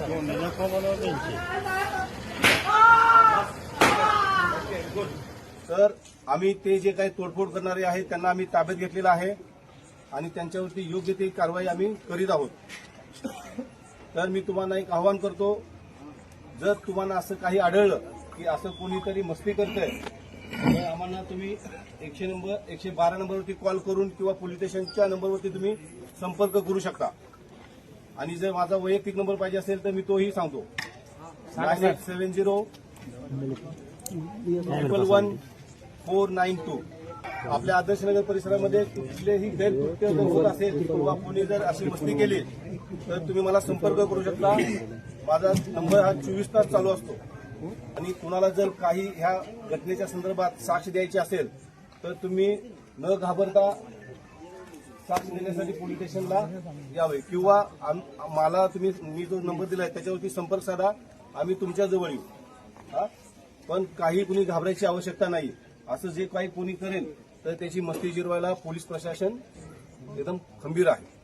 मनोहर बेंचे तर आम्ही ते जे काही तोडफोड करणारे आहेत त्यांना आम्ही ताब्यात घेतलेलं आहे आणि त्यांच्यावरती योग्य ती कारवाई आम्ही करीत आहोत. तर मी तुम्हाला एक आवाहन करतो जर तुम्हाला असं काही आढळलं की असं कोणीतरी मस्ती करतंय तर आम्हाला तुम्ही एकशे नंबर एकशे बारा नंबरवरती कॉल करून किंवा पोलीस स्टेशनच्या नंबरवरती तुम्ही संपर्क करू शकता. आणि जर माझा वैयक्तिक नंबर पाहिजे असेल तर मी तोही सांगतो. Nine eight seven zero triple one four nine two. आपल्या आदर्शनगर परिसरामध्ये कुठलेही गैरकृत्य जर होत असेल किंवा कोणी जर अशी मस्ती केली तर तुम्ही मला संपर्क करू शकता. माझा नंबर हा चोवीस तास चालू असतो. आणि कुणाला जर काही ह्या घटनेच्या संदर्भात साक्ष द्यायची असेल तर तुम्ही न घाबरता साक्ष देण्यासाठी पोलीस स्टेशनला यावे. किंवा मला तुम्ही मी जो नंबर दिलाय त्याच्यावरती संपर्क साधा. आम्ही तुमच्या जवळ येऊ. पण काही कुणी घाबरायची आवश्यकता नाही. असं जे काही कोणी करेल तर त्याची मस्ती जिरवायला पोलीस प्रशासन एकदम खंबीर आहे.